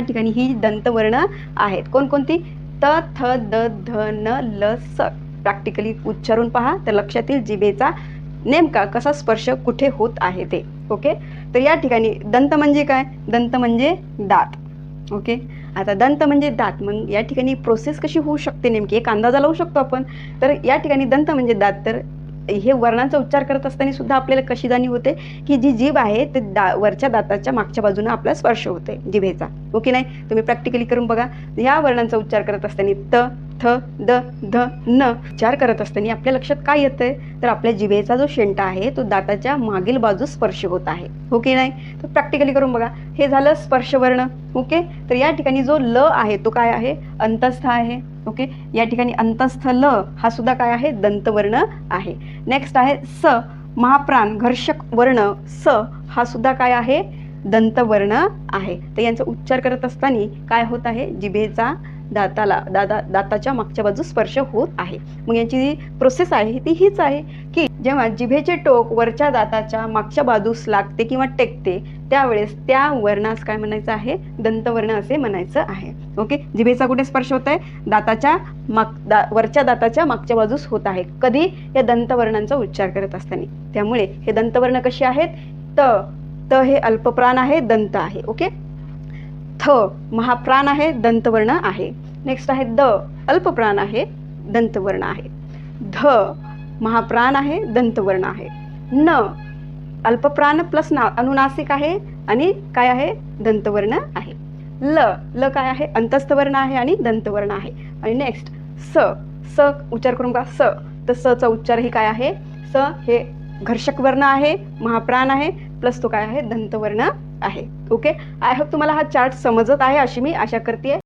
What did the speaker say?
या ठिकाणी ही दंतवर्ण आहेत. कोणकोणती? त थ द ध न ल स. प्रॅक्टिकली उच्चारून पहा तर लक्षात येईल जिभेचा नेमका कसा स्पर्श कुठे होत आहे ते. ओके तर या ठिकाणी दंत म्हणजे काय? दंत म्हणजे दात. ओके आता दंत म्हणजे दात. मग या ठिकाणी प्रोसेस कशी होऊ शकते नेमकी? एक अंदाजा लावू शकतो आपण. तर या ठिकाणी दंत म्हणजे दात. तर हे वर्णांचा उच्चार करत असताना सुद्धा आपल्याला कशी जाणीव होते? की जी जीभ आहे ते दा वरच्या दाताच्या मागच्या बाजूने आपला स्पर्श होते जिभेचा. हो ओके नाही? तुम्ही प्रॅक्टिकली करून बघा. या वर्णांचा उच्चार करत असताना त थ द ध न उच्चार करत असताना आपल्या लक्षात काय येतंय? तर आपल्या जिभेचा जो शेंटा आहे तो दाताच्या मागील बाजू स्पर्श होत आहे. हो ओके नाही? तर प्रॅक्टिकली करून बघा. हे झालं स्पर्शवर्ण. ओके? तर या ठिकाणी जो ल आहे तो काय आहे? अंतस्थ आहे. ओके? या ठिकाणी अंतस्थ ल हा सुद्धा काय आहे? दंतवर्ण आहे. नेक्स्ट आहे स. महाप्राण घर्षक वर्ण स हा सुद्धा काय आहे? दंतवर्ण आहे. तर यांचा उच्चार करत असताना काय होत आहे? जिभेचा दाताला दादा दाताच्या मागच्या बाजूस स्पर्श होत आहे. मग यांची जी प्रोसेस आहे ती हीच आहे की जेव्हा जिभेचे टोक वरच्या दाताच्या मागच्या बाजूस लागते किंवा टेकते त्यावेळेस त्या वर्णास काय म्हणायचं आहे? दंतवर्ण असे म्हणायचं आहे. ओके? जिभेचा कुठे स्पर्श होत आहे दाताच्या माग दा वरच्या दाताच्या मागच्या बाजूस होत आहे. कधी? या दंतवर्णांचा उच्चार करत असताना. त्यामुळे हे दंतवर्ण कसे आहेत? त त हे अल्पप्राण आहे दंत आहे. ओके? थ महाप्राण आहे दंतवर्ण आहे. नेक्स्ट आहे द अल्पप्राण आहे दंतवर्ण आहे. ध महाप्राण आहे दंतवर्ण आहे. न अल्पप्राण प्लस ना अनुनासिक आहे आणि काय आहे? दंतवर्ण आहे. ल ल काय आहे? अंतस्थवर्ण आहे आणि दंतवर्ण आहे. आणि नेक्स्ट स स उच्चार करून का स. तर स चा उच्चार ही काय आहे? स हे घर्षक वर्ण आहे महाप्राण आहे प्लस तो काय आहे? दंतवर्ण आहे. ओके आय होप तुम्हाला हा चार्ट समजत आहे अशी मी आशा करते